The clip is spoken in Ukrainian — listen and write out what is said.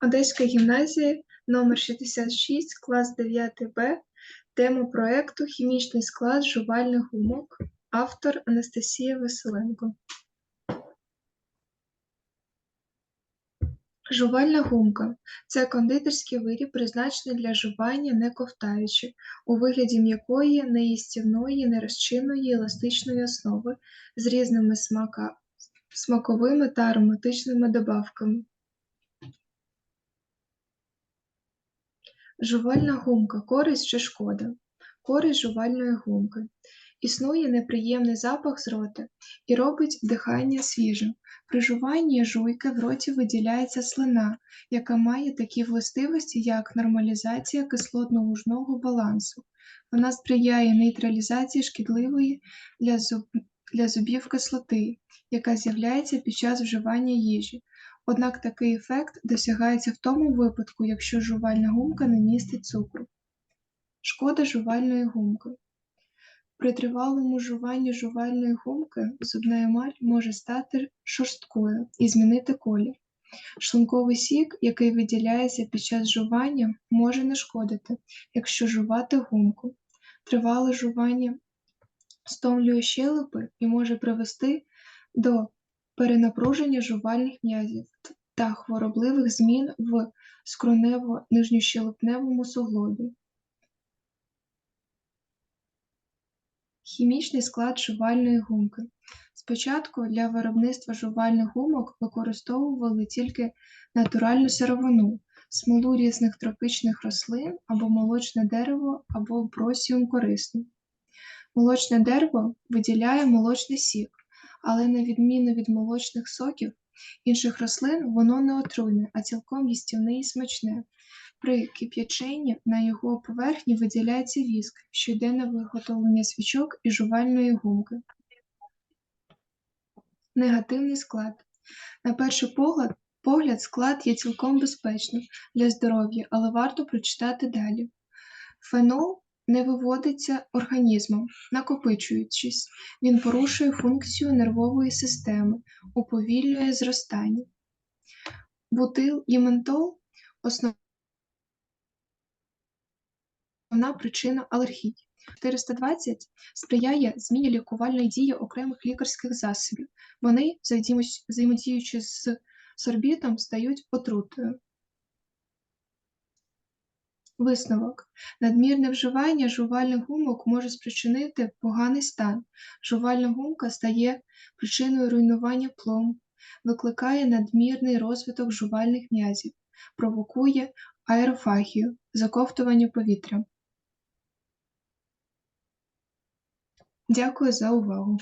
Одеська гімназія номер 66, клас 9 Б. Тема проекту Хімічний склад жувальних гумок. Автор Анастасія Василенко. Жувальна гумка це кондитерський виріб, призначений для жування, не ковтаючи, у вигляді м'якої, неїстівної, нерозчинної, еластичної основи з різними смака, смаковими та ароматичними добавками. Жувальна гумка користь чи шкода? Користь жувальної гумки. Існує неприємний запах з рота і робить дихання свіжим. При жуванні жуйки в роті виділяється слина, яка має такі властивості, як нормалізація кислотно-лужного балансу. Вона сприяє нейтралізації шкідливої для, зуб... для зубів кислоти, яка з'являється під час вживання їжі. Однак такий ефект досягається в тому випадку, якщо жувальна гумка не містить цукру. Шкода жувальної гумки. При тривалому жуванні жувальної гумки зубна емаль може стати шорсткою і змінити колір. Шлунковий сік, який виділяється під час жування, може нашкодити, якщо жувати гумку. Тривале жування стомлює щелепи і може привести до перенапруження жувальних м'язів та хворобливих змін в скронево-нижньощелепневому суглобі. Хімічний склад жувальної гумки. Спочатку для виробництва жувальних гумок використовували тільки натуральну сировину, смолу різних тропічних рослин або молочне дерево або бросіум корисний. Молочне дерево виділяє молочний сік, але на відміну від молочних соків інших рослин воно не отруйне, а цілком їстівне і смачне. При кип'яченні на його поверхні виділяється віск, що йде на виготовлення свічок і жувальної гумки. Негативний склад. На перший погляд, погляд склад є цілком безпечним для здоров'я, але варто прочитати далі. Фенол не виводиться організмом, накопичуючись, він порушує функцію нервової системи, уповільнює зростання. Бутил і ментол основна причина алергії. 420 сприяє зміні лікувальної дії окремих лікарських засобів. Вони, взаємодіючи з сорбітом, стають отрутою. Висновок. Надмірне вживання жувальних гумок може спричинити поганий стан. Жувальна гумка стає причиною руйнування пломб, викликає надмірний розвиток жувальних м'язів, провокує аерофагію, заковтування повітря. Дякую за увагу!